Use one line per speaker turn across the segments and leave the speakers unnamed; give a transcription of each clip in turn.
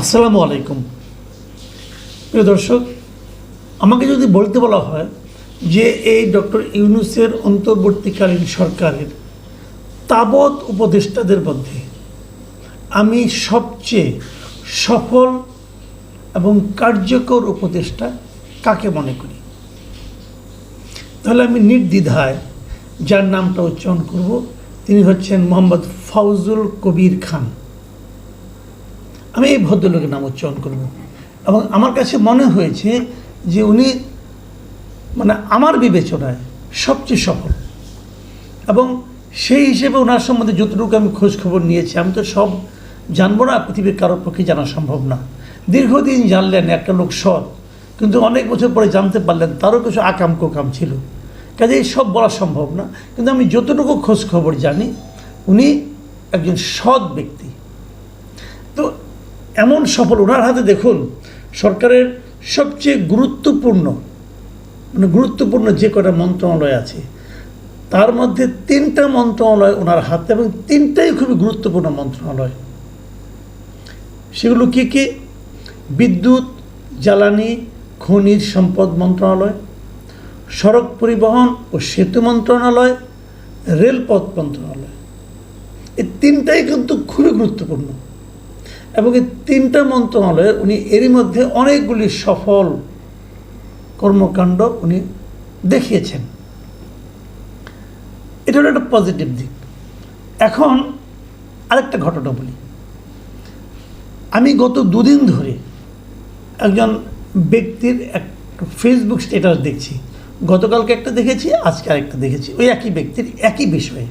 আসসালামু আলাইকুম। প্রিয় দর্শক, আমাকে যদি বলতে বলা হয় যে এই ডক্টর ইউনুসের অন্তর্বর্তীকালীন সরকারের তাবৎ উপদেষ্টাদের মধ্যে আমি সবচেয়ে সফল এবং কার্যকর উপদেষ্টা কাকে মনে করি? তাহলে আমি নির্দ্বিধায় যার নামটা উচ্চারণ করব, তিনি হচ্ছেন মোহাম্মদ ফাউজুল কবির খান। আমি এই ভদ্রলোকের নাম উচ্চারণ করব। এবং আমার কাছে মনে হয়েছে যে উনি মানে আমার বিবেচনায় সবচেয়ে সফল। এবং সেই হিসেবে ওনার সম্বন্ধে যতটুকু আমি খোঁজ খবর নিয়েছি, আমি তো সব জানব না, পৃথিবীর কারোর পক্ষে জানা সম্ভব না। দীর্ঘদিন জানলেন, একটা লোক সৎ, কিন্তু অনেক বছর পরে জানতে পারলেন তারও কিছু আকাম কোকাম ছিল। কাজে সব বলা সম্ভব না, কিন্তু আমি যতটুকু খোঁজ খবর জানি, উনি একজন সৎ ব্যক্তি। এমন সফল, ওনার হাতে দেখুন, সরকারের সবচেয়ে গুরুত্বপূর্ণ মানে গুরুত্বপূর্ণ যে কটা মন্ত্রণালয় আছে, তার মধ্যে তিনটা মন্ত্রণালয় ওনার হাতে এবং তিনটাই খুবই গুরুত্বপূর্ণ মন্ত্রণালয়। সেগুলো কি কি? বিদ্যুৎ, জ্বালানি, খনিজ সম্পদ মন্ত্রণালয়, সড়ক পরিবহন ও সেতু মন্ত্রণালয়, রেলপথ মন্ত্রণালয়। এই তিনটাই কিন্তু খুবই গুরুত্বপূর্ণ। এবং এই তিনটা মন্ত্রণালয়ের উনি এরই মধ্যে অনেকগুলি সফল কর্মকাণ্ড উনি দেখিয়েছেন। এটা হলো একটা পজিটিভ দিক। এখন আরেকটা ঘটনা বলি। আমি গত দুদিন ধরে একজন ব্যক্তির এক ফেসবুক স্ট্যাটাস দেখছি। গতকালকে একটা দেখেছি, আজকে আরেকটা দেখেছি। ওই একই ব্যক্তির একই বিষয়ে।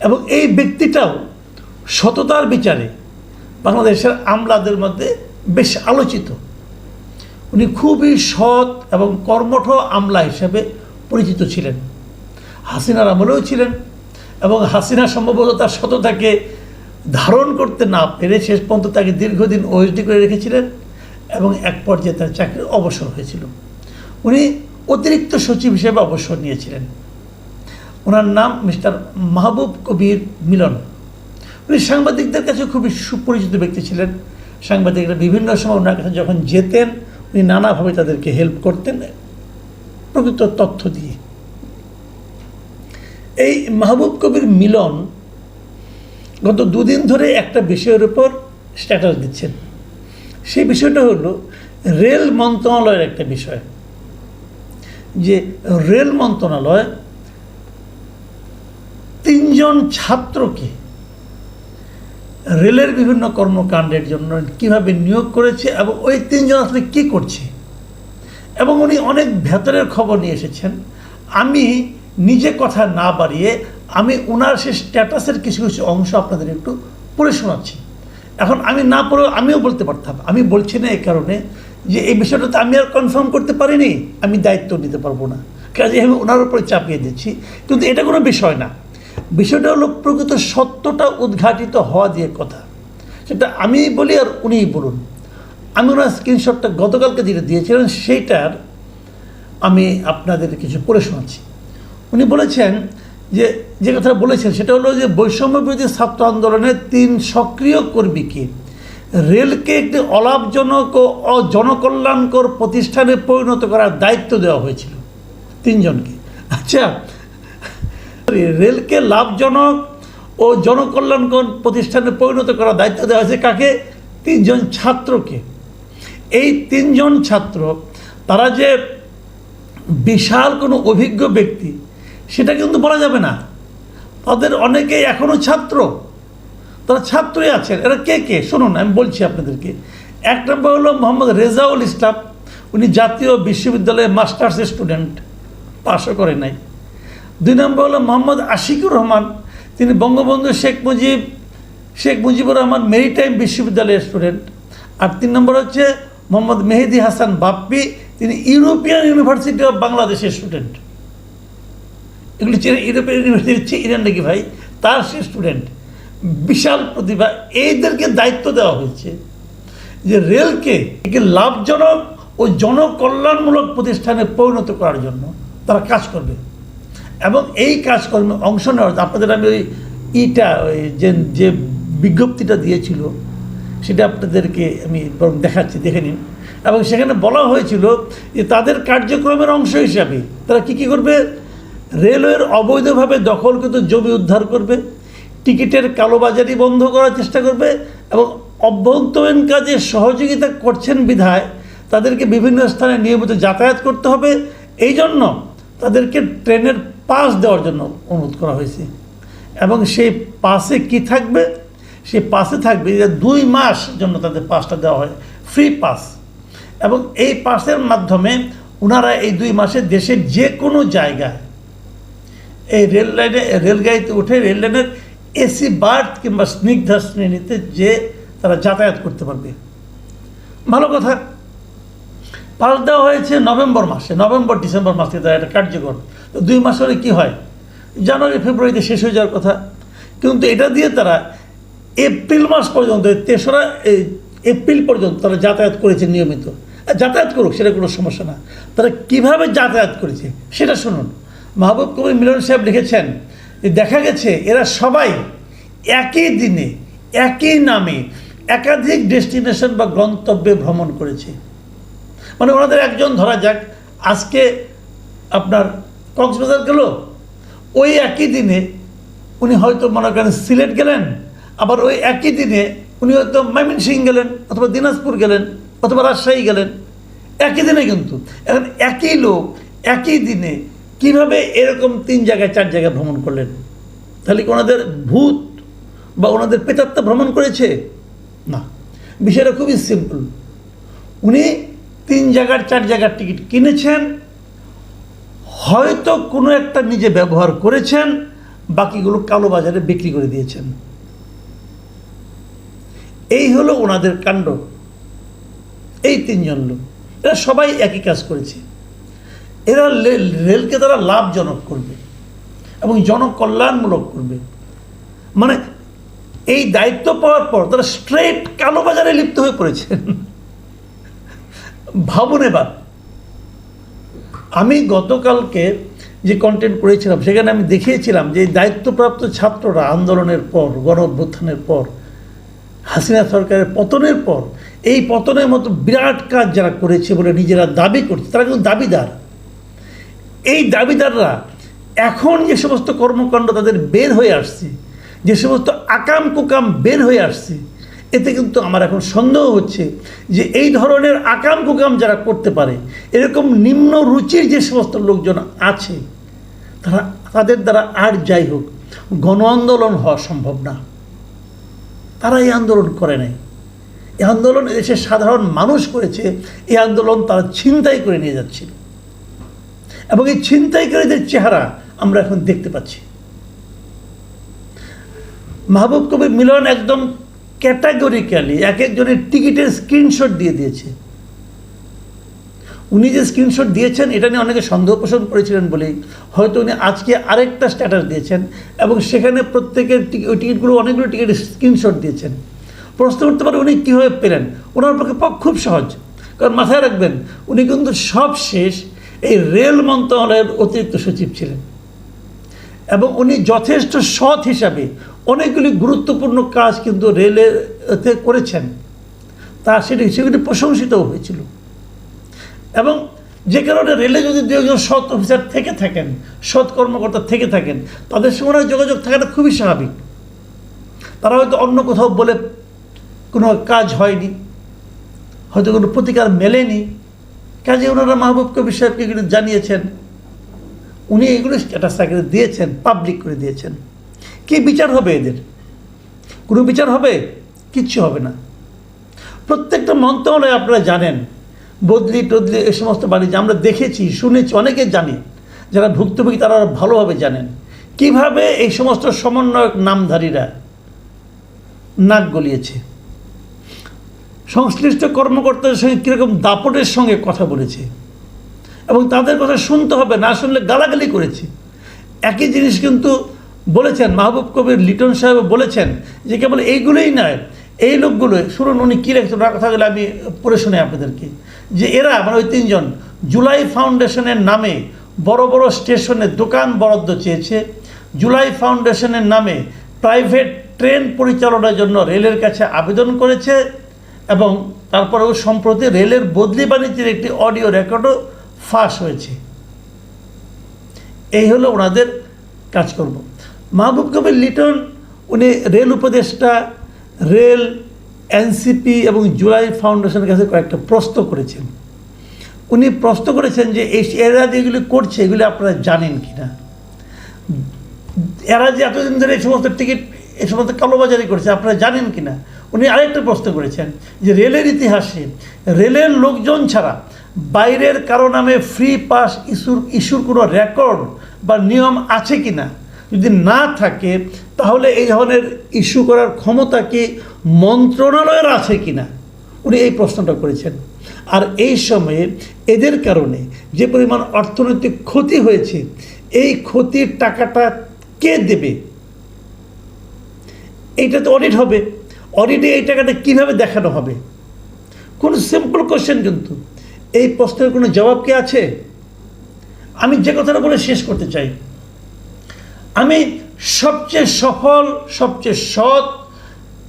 এবং এই ব্যক্তিটাও সততার বিচারে বাংলাদেশের আমলাদের মধ্যে বেশ আলোচিত। উনি খুবই সৎ এবং কর্মঠ আমলা হিসেবে পরিচিত ছিলেন। হাসিনার আমলেও ছিলেন এবং হাসিনা সম্ভবত তার সততাকে ধারণ করতে না পেরে শেষ পর্যন্ত তাকে দীর্ঘদিন ওএসডি করে রেখেছিলেন এবং এক পর্যায়ে তার চাকরির অবসর হয়েছিল। উনি অতিরিক্ত সচিব হিসেবে অবসর নিয়েছিলেন। ওনার নাম মিস্টার মাহবুব কবির মিলন। উনি সাংবাদিকদের কাছে খুবই সুপরিচিত ব্যক্তি ছিলেন। সাংবাদিকরা বিভিন্ন সময় ওনার কাছে যখন যেতেন, উনি নানাভাবে তাদেরকে হেল্প করতেন, প্রকৃত তথ্য দিয়ে। এই মাহবুব কবির মিলন গত দুদিন ধরে একটা বিষয়ের উপর স্ট্যাটাস দিচ্ছেন। সেই বিষয়টা হলো রেল মন্ত্রণালয়ের একটা বিষয়। যে রেল মন্ত্রণালয় তিনজন ছাত্রকে রেলের বিভিন্ন কর্মকাণ্ডের জন্য কীভাবে নিয়োগ করেছে এবং ওই তিনজন আসলে কী করছে? এবং উনি অনেক ভেতরের খবর নিয়ে এসেছেন। আমি নিজে কথা না বাড়িয়ে আমি ওনার সে স্ট্যাটাসের কিছু কিছু অংশ আপনাদের একটু পড়ে শোনাচ্ছি। এখন আমি না পড়েও আমিও বলতে পারতাম। আমি বলছি না এই কারণে যে এই বিষয়টা তো আমি আর কনফার্ম করতে পারিনি। আমি দায়িত্ব নিতে পারব না। কাজে আমি ওনার উপরে চাপিয়ে দিচ্ছি। কিন্তু এটা কোনো বিষয় না। বিষয়টা হলো প্রকৃত সত্যটা উদ্ঘাটিত হওয়া দিয়ে কথা। সেটা আমি বলি আর উনিই বলুন। আমি ওনার স্ক্রিনশটটা গতকালকে যেটা দিয়েছিলেন সেইটার আমি আপনাদের কিছু পড়ে শোনাচ্ছি। উনি বলেছেন যে যে কথা বলেছেন সেটা হলো যে বৈষম্য বিরোধী ছাত্র আন্দোলনের তিন সক্রিয় কর্মীকে রেলকে একটি অলাভজনক ও অজনকল্যাণকর প্রতিষ্ঠানে পরিণত করার দায়িত্ব দেওয়া হয়েছিল। তিনজনকে। আচ্ছা রেলকে লাভজনক ও জনকল্যাণকর প্রতিষ্ঠানে পরিণত করার দায়িত্ব দেওয়া হয়েছে কাকে? তিনজন ছাত্রকে। এই তিনজন ছাত্র, তারা যে বিশাল কোনো অভিজ্ঞ ব্যক্তি, সেটা কিন্তু বলা যাবে না। তাদের অনেকেই এখনও ছাত্র। তারা ছাত্রই আছেন। এরা কে কে? শুনুন, আমি বলছি আপনাদেরকে। এক নম্বর হলো মোহাম্মদ রেজাউল ইসলাম। উনি জাতীয় বিশ্ববিদ্যালয়ে মাস্টার্স স্টুডেন্ট। পাশও করে নাই। দুই নম্বর হলো মোহাম্মদ আশিকুর রহমান। তিনি বঙ্গবন্ধু শেখ মুজিব, শেখ মুজিবুর রহমান মেরিটাইম বিশ্ববিদ্যালয়ের স্টুডেন্ট। আর তিন নম্বর হচ্ছে মোহাম্মদ মেহেদি হাসান বাপ্পি, তিনি ইউরোপিয়ান ইউনিভার্সিটি অফ বাংলাদেশের স্টুডেন্ট। এগুলি হচ্ছে ইউরোপিয়ান ইউনিভার্সিটি হচ্ছে ইরান নাকি ভাই? তার সে স্টুডেন্ট। বিশাল প্রতিভা। এইদেরকে দায়িত্ব দেওয়া হয়েছে যে রেলকে একে লাভজনক ও জনকল্যাণমূলক প্রতিষ্ঠানে পরিণত করার জন্য তারা কাজ করবে। এবং এই কাজকর্মে অংশ নেওয়ার আপনাদের আমি ওই ইটা, ওই যে যে বিজ্ঞপ্তিটা দিয়েছিল, সেটা আপনাদেরকে আমি বরং দেখাচ্ছি, দেখে নিন। এবং সেখানে বলা হয়েছিল যে তাদের কার্যক্রমের অংশ হিসাবে তারা কি কি করবে? রেলওয়ের অবৈধভাবে দখলকৃত জমি উদ্ধার করবে, টিকিটের কালোবাজারি বন্ধ করার চেষ্টা করবে এবং অভ্যন্তরীণ কাজে সহযোগিতা করছেন বিধায় তাদেরকে বিভিন্ন স্থানে নিয়মিত যাতায়াত করতে হবে। এই জন্য তাদেরকে ট্রেনের পাস দেওয়ার জন্য অনুরোধ করা হয়েছে। এবং সেই পাসে কি থাকবে? সেই পাসে থাকবে যে দুই মাস জন্য তাদের পাসটা দেওয়া হয় ফ্রি পাস এবং এই পাসের মাধ্যমে ওনারা এই দুই মাসে দেশের যে কোনো জায়গায় এই রেল লাইনে, রেলগাড়িতে উঠে রেল লাইনের এসি বার্থ কিংবা স্নিগ্ধা শ্রেণীতে যে তারা যাতায়াত করতে পারবে। ভালো কথা। পাস দেওয়া হয়েছে নভেম্বর মাসে, নভেম্বর, ডিসেম্বর মাসে তারা এটা কার্যকর। দুই মাস হলে কী হয়? জানুয়ারি, ফেব্রুয়ারিতে শেষ হয়ে যাওয়ার কথা। কিন্তু এটা দিয়ে তারা এপ্রিল মাস পর্যন্ত তেসরা এপ্রিল পর্যন্ত তারা যাতায়াত করেছে নিয়মিত। যাতায়াত করুক, সেটা কোনো সমস্যা না। তারা কীভাবে যাতায়াত করেছে, সেটা শুনুন। মাহবুব কবির মিলন সাহেব লিখেছেন, দেখা গেছে এরা সবাই একই দিনে, একই নামে একাধিক ডেস্টিনেশন বা গন্তব্যে ভ্রমণ করেছে। মানে ওনাদের একজন ধরা যাক, আজকে আপনার কক্সবাজার গেল। ওই একই দিনে উনি হয়তো মনে করেন সিলেট গেলেন, আবার ওই একই দিনে উনি হয়তো ময়মনসিং গেলেন, অথবা দিনাজপুর গেলেন, অথবা রাজশাহী গেলেন। একই দিনে কিন্তু। এখন একই লোক, একই দিনে কীভাবে এরকম তিন জায়গায়, চার জায়গায় ভ্রমণ করলেন? তাহলে কি ওনাদের ভূত বা ওনাদের পেতাত্তা ভ্রমণ করেছে? না। বিষয়টা খুবই সিম্পল উনি তিন জায়গার, চার জায়গার টিকিট কিনেছেন হয়তো কোনো একটা নিজে ব্যবহার করেছেন, বাকিগুলো কালো বাজারে বিক্রি করে দিয়েছেন। এই হলো ওনাদের কাণ্ড। এই তিনজন লোক। এরা সবাই একই কাজ করেছে। এরা রেলকে তারা লাভজনক করবে এবং জনকল্যাণমূলক করবে। মানে এই দায়িত্ব পাওয়ার পর তারা স্ট্রেট কালোবাজারে লিপ্ত হয়ে পড়েছেন। ভাবুন এবার। আমি গতকালকে যে কন্টেন্ট করেছিলাম, সেখানে আমি দেখিয়েছিলাম যে দায়িত্বপ্রাপ্ত ছাত্ররা আন্দোলনের পর গণ অভ্যুত্থানের পর, হাসিনা সরকারের পতনের পর, এই পতনের মতো বিরাট কাজ যারা করেছে বলে নিজেরা দাবি করছে, তারা কিন্তু দাবিদার। এই দাবিদাররা এখন যে সমস্ত কর্মকাণ্ড তাদের বের হয়ে আসছে, যে সমস্ত আকাম কুকাম বের হয়ে আসছে এতে কিন্তু আমার এখন সন্দেহ হচ্ছে যে এই ধরনের আকাম কুকাম যারা করতে পারে, এরকম নিম্ন রুচির যে সমস্ত লোকজন আছে, তারা, তাদের দ্বারা আর যাই হোক, গণ আন্দোলন হওয়া সম্ভব না। তারা এই আন্দোলন করে নাই। এই আন্দোলন এদেশের সাধারণ মানুষ করেছে, এই আন্দোলন তারা ছিনতাই করে নিয়ে যাচ্ছিল। এবং এই ছিনতাইকারীদের চেহারা আমরা এখন দেখতে পাচ্ছি। মাহবুব কবির মিলন একদম ক্যাটাগরিক্যালি এক একজনের টিকিটের স্ক্রিনশট দিয়ে দিয়েছে। উনি যে স্ক্রিনশট দিয়েছেন, এটা নিয়ে অনেকে সন্দেহ পোষণ করেছিলেন বলেই। হয়তো উনি আজকে আরেকটা স্ট্যাটাস দিয়েছেন এবং সেখানে প্রত্যেকের ওই টিকিটগুলো, অনেকগুলো টিকিটের স্ক্রিনশট দিয়েছেন। প্রশ্ন করতে পারে উনি কীভাবে পেলেন? ওনার পক্ষে পক্ষে খুব সহজ। কারণ মাথায় রাখবেন, উনি কিন্তু সব শেষ এই রেল মন্ত্রণালয়ের অতিরিক্ত সচিব ছিলেন। এবং উনি যথেষ্ট সৎ হিসাবে অনেকগুলি গুরুত্বপূর্ণ কাজ কিন্তু রেলেতে করেছেন। তা সেটি, সেগুলি প্রশংসিতও হয়েছিল। এবং যে কারণে রেলে যদি দু একজন সৎ অফিসার থেকে থাকেন, সৎ কর্মকর্তা থেকে থাকেন, তাদের সঙ্গে যোগাযোগ থাকাটা খুবই স্বাভাবিক। তারা হয়তো অন্য কোথাও বলে কোনো কাজ হয়নি, হয়তো কোনো প্রতিকার মেলেনি। কাজে ওনারা মাহবুব কবির সাহেবকে এগুলো জানিয়েছেন। উনি এগুলো স্ট্যাটাস দিয়েছেন পাবলিক করে দিয়েছেন। কি বিচার হবে এদের? কোনো বিচার হবে? কিচ্ছু হবে না। প্রত্যেকটা মন্ত্রণালয় আপনারা জানেন, বদলি টদলি এ সমস্ত বাণিজ্য, আমরা দেখেছি, শুনেছি, অনেকে জানি যারা ভুক্তভোগী তারা ভালোভাবে জানেন। কীভাবে এই সমস্ত সমন্বয়ক নামধারীরা নাক গলিয়েছে? সংশ্লিষ্ট কর্মকর্তাদের সঙ্গে কীরকম দাপটের সঙ্গে কথা বলেছে? এবং তাদের কথা শুনতে হবে, না শুনলে গালাগালি করেছে? একই জিনিস কিন্তু বলেছেন, মাহবুব কবির, লিটন সাহেব বলেছেন যে কেবল এইগুলোই নয়, এই লোকগুলো, শুনুন উনি কী রেখেছেন ওনার কথাগুলো আমি পড়ে শুনে আপনাদেরকে, যে এরা মানে ওই তিনজন, জুলাই ফাউন্ডেশনের নামে বড় বড় স্টেশনে দোকান বরাদ্দ চেয়েছে, জুলাই ফাউন্ডেশনের নামে প্রাইভেট ট্রেন পরিচালনার জন্য রেলের কাছে আবেদন করেছে এবং তারপরেও সম্প্রতি রেলের বদলি বাণিজ্যের একটি অডিও রেকর্ডও ফাঁস হয়েছে। এই হলো ওনাদের কাজকর্ম। মাহবুব কবির লিটন, উনি রেল উপদেষ্টা, রেল, এনসিপি এবং জুলাই ফাউন্ডেশনের কাছে কয়েকটা প্রশ্ন করেছেন। উনি প্রশ্ন করেছেন যে এই এরা যে এগুলি করছে, এগুলি আপনারা জানেন কি না এরা যে এতদিন ধরে এই সমস্ত টিকিট, এই সমস্ত কালোবাজারি করছে, আপনারা জানেন কি না উনি আরেকটা প্রশ্ন করেছেন যে রেলের ইতিহাসে রেলের লোকজন ছাড়া বাইরের কারও নামে ফ্রি পাস ইস্যুর ইস্যুর কোনো রেকর্ড বা নিয়ম আছে কি না যদি না থাকে, তাহলে এই ধরনের ইস্যু করার ক্ষমতা কি মন্ত্রণালয়ের আছে কি না উনি এই প্রশ্নটা করেছেন। আর এই সময়ে এদের কারণে যে পরিমাণ অর্থনৈতিক ক্ষতি হয়েছে, এই ক্ষতির টাকাটা কে দেবে? এইটা তো অডিট হবে। অডিটে এই টাকাটা কীভাবে দেখানো হবে? কোন সিম্পল কোশ্চেন কিন্তু। এই প্রশ্নের কোনো জবাব কি আছে? আমি যে কথাটা বলে শেষ করতে চাই। আমি সবচেয়ে সফল, সবচেয়ে সৎ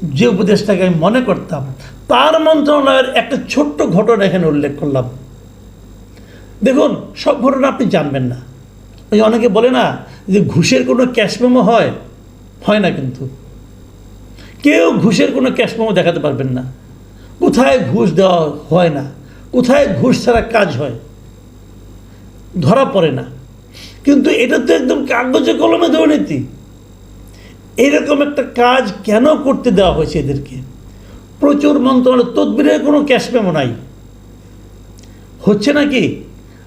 যে উপদেশটাকে আমি মনে করতাম, তার মন্ত্রণালয়ের একটা ছোট্ট ঘটনা এখানে উল্লেখ করলাম। দেখুন, সব ঘটনা আপনি জানবেন না। ওই অনেকে বলে না যে ঘুষের কোনো ক্যাশ মেমো হয়? হয় না কিন্তু। কেউ ঘুষের কোনো ক্যাশ মেমো দেখাতে পারবেন না। কোথায় ঘুষ দেওয়া হয় না? কোথায় ঘুষ ছাড়া কাজ হয়? ধরা পড়ে না। কিন্তু এটা তো একদম কাগজে কলমে দুর্নীতি এরকম একটা কাজ কেন করতে দেওয়া হয়েছে এদেরকে? প্রচুর মন্ত্রণালয়, তদবিরের কোনো ক্যাশ মেমো নাই। হচ্ছে নাকি?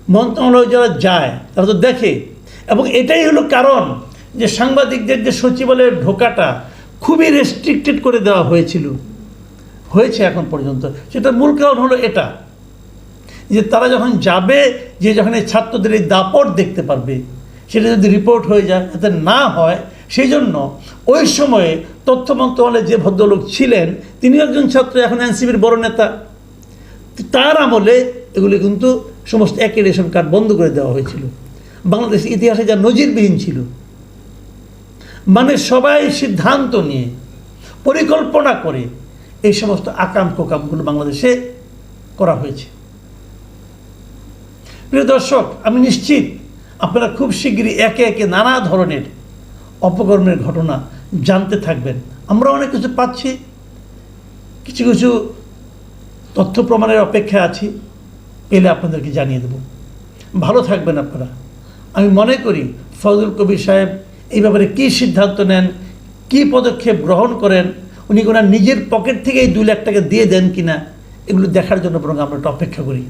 মন্ত্রণালয় যারা যায়, তারা তো দেখে। এবং এটাই হলো কারণ যে সাংবাদিকদের যে সচিবালয়ের ঢোকাটা খুবই রেস্ট্রিক্টেড করে দেওয়া হয়েছিল। হয়েছে এখন পর্যন্ত। সেটা মূল কারণ হলো এটা। যে তারা যখন যাবে, যে যখন এই ছাত্রদের এই দাপট দেখতে পারবে, সেটা যদি রিপোর্ট হয়ে যায়, যাতে না হয়, সেই জন্য ওই সময়ে তথ্য মন্ত্রণালয়ে যে ভদ্রলোক ছিলেন, তিনিও একজন ছাত্র, এখন এনসিবির বড় নেতা। তার আমলে এগুলি কিন্তু সমস্ত একই রেশন কার্ড বন্ধ করে দেওয়া হয়েছিল। বাংলাদেশ ইতিহাসে যা নজিরবিহীন ছিল। মানে সবাই সিদ্ধান্ত নিয়ে, পরিকল্পনা করে এই সমস্ত আকাম কোকামগুলো বাংলাদেশে করা হয়েছে। প্রিয় দর্শক, আমি নিশ্চিত আপনারা খুব শীঘ্রই একে একে নানা ধরনের অপকর্মের ঘটনা জানতে থাকবেন। আমরা অনেক কিছু পাচ্ছি, কিছু কিছু তথ্য প্রমাণের অপেক্ষা আছি, পেলে আপনাদেরকে জানিয়ে দেব। ভালো থাকবেন আপনারা। আমি মনে করি ফজল কবির সাহেব এই ব্যাপারে কী সিদ্ধান্ত নেন, কী পদক্ষেপ গ্রহণ করেন, উনি কোনো নিজের পকেট থেকে এই দুই লাখ টাকা দিয়ে দেন কিনা, এগুলো দেখার জন্য বরং আমরা একটু অপেক্ষা করি।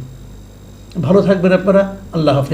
ভালো থাকবেন আপনারা। আল্লাহ হাফেজ।